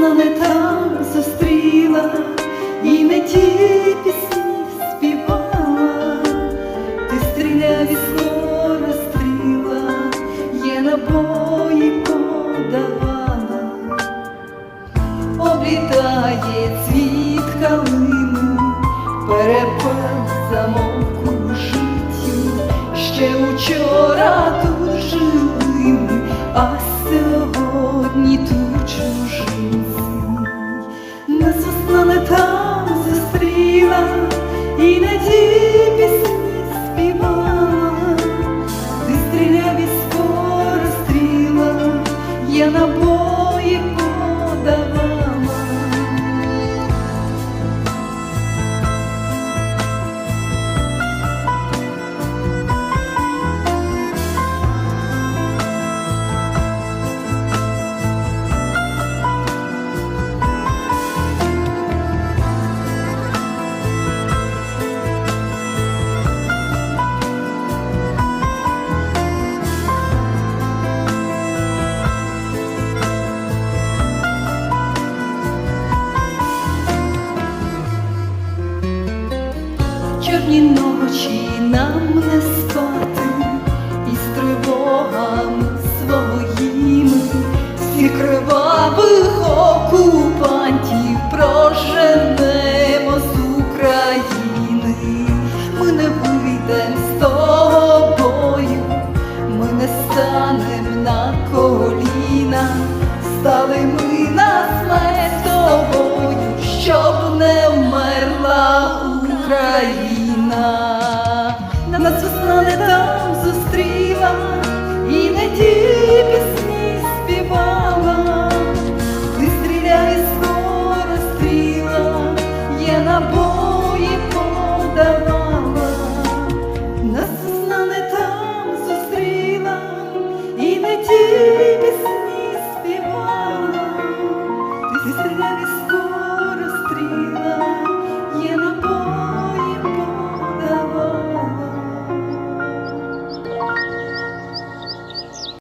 ясно не там зустріла, і не ті пісні співала, ти стріляв і скоро стріла, є набої подавала, облітає цвіт калини, перепад замовку життю ще учора. 你的记忆 ночі. весна не та.